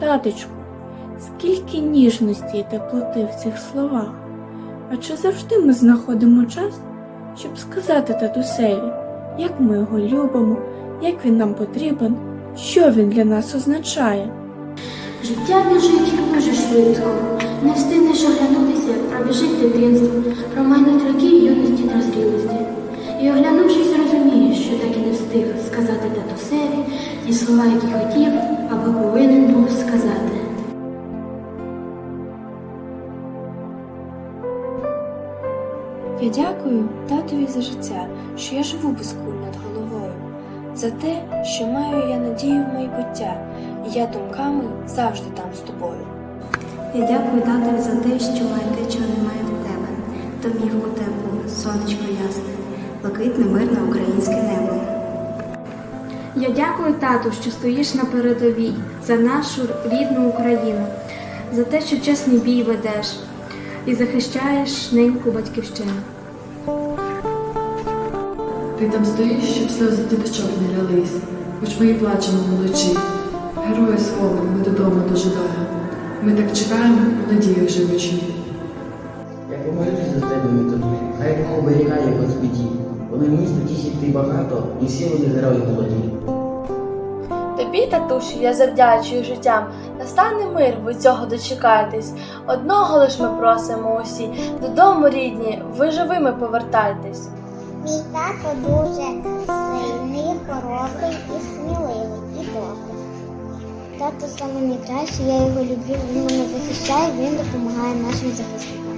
Таточку, скільки ніжності і теплоти в цих словах. А чи завжди ми знаходимо час, щоб сказати татусеві, як ми його любимо, як він нам потрібен, що він для нас означає? Життя біжить дуже швидко, не встигнеш оглянутися, як пробіжить дитинство, промайнуть роки юності незрілості. І оглянувшись, зрозумієш, що так і не встиг сказати татусеві ті слова, які хотів або повинен був сказати. Я дякую татові за життя, що я живу без куль над головою, за те, що маю я надію в майбуття, і я думками завжди там з тобою. Я дякую татові за те, що маю те, чого немає в тебе. Домівку теплу, сонечко ясне, блакитне мирне українське небо. Я дякую тату, що стоїш на передовій за нашу рідну Україну, за те, що чесний бій ведеш і захищаєш неньку батьківщину. Ти там стоїш, щоб сльози діточок не лялись, хоч ми і плачемо вночі. Герої свого ми додому дожидаємо. Ми так чекаємо у надіях живучі. Я помолюся за тебе, мій тату, хай Бог оберігає вас біді. Вони місті тішить ти багато, і всі вони герої молоді. Тобі, татусю, я завдячую життям. Настане мир, ви цього дочекайтесь. Одного лиш ми просимо усі. Додому, рідні, ви живими повертайтесь. Мій тато дуже сильний, хоробрий і сміливий, і добрий. Тато саме найкращий, я його люблю, він мене захищає, він допомагає нашим захисникам.